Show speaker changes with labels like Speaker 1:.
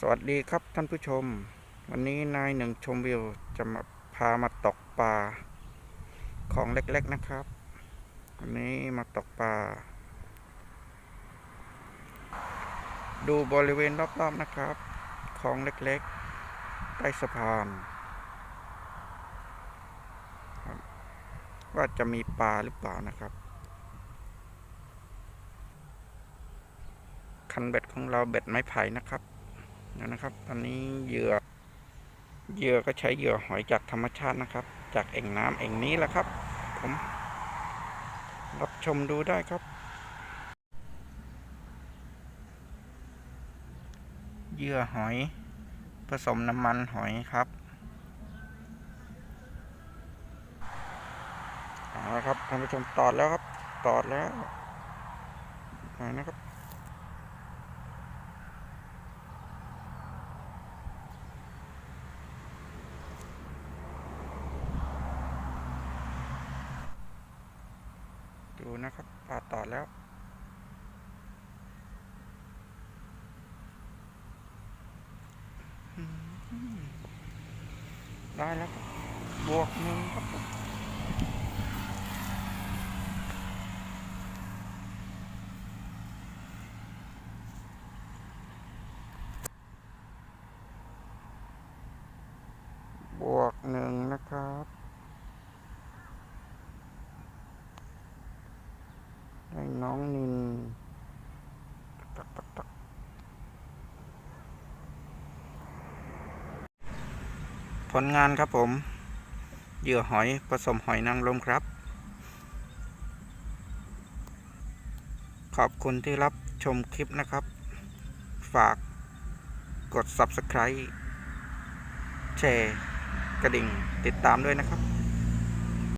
Speaker 1: สวัสดีครับท่านผู้ชม วันนี้นายหนึ่งชมวิวจะมาพามาตกปลาของเล็กๆนะครับ วันนี้มาตกปลาดูบริเวณรอบๆนะครับ ของเล็กๆใต้สะพานว่าจะมีปลาหรือเปล่านะครับ คันเบ็ดของเราเบ็ดไม้ไผ่นะครับ นะครับตอนนี้เหยื่อเหยื่อก็ใช้เหยื่อหอยจากธรรมชาตินะครับ จากเอ่งน้ำเอ่งนี้แหละครับ ผม รับชมดูได้ครับ เหยื่อหอย ผสมน้ำมันหอยครับเอาละครับท่านผู้ชมตอดแล้วครับ ตอดแล้วนะครับ นะครับปลาต่อแล้ว ได้แล้วครับบวกหนึ่งครับวกหนึ่งนะครับ ให้น้องนินตักตักตักผลงานครับผม เหยื่อหอยผสมหอยนางรมครับ ขอบคุณที่รับชมคลิปนะครับ ฝากกด Subscribe แชร์ กระดิ่งติดตามด้วยนะครับ